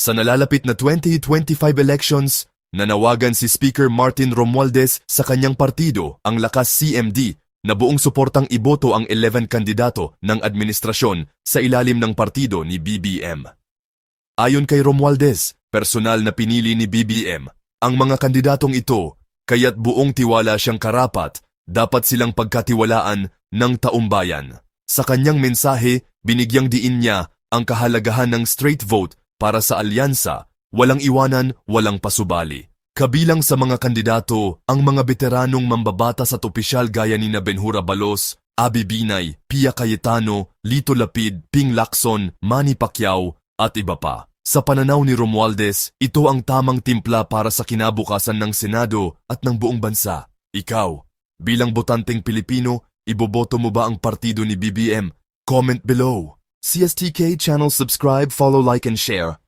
Sa nalalapit na 2025 elections, nanawagan si Speaker Martin Romualdez sa kanyang partido, ang Lakas CMD, na buong suportang iboto ang 11 kandidato ng administrasyon sa ilalim ng partido ni BBM. Ayon kay Romualdez, personal na pinili ni BBM ang mga kandidatong ito, kaya't buong tiwala siyang karapat, dapat silang pagkatiwalaan ng taumbayan. Sa kanyang mensahe, binigyang diin niya ang kahalagahan ng straight vote para sa alyansa, walang iwanan, walang pasubali. Kabilang sa mga kandidato ang mga veteranong mambabatas at opisyal gaya ni na Benhura Balos, Abi Binay, Pia Cayetano, Lito Lapid, Ping Lacson, Manny Pacquiao at iba pa. Sa pananaw ni Romualdez, ito ang tamang timpla para sa kinabukasan ng Senado at ng buong bansa. Ikaw, bilang botanteng Pilipino, iboboto mo ba ang partido ni BBM? Comment below. CSTK channel subscribe, follow, like, and share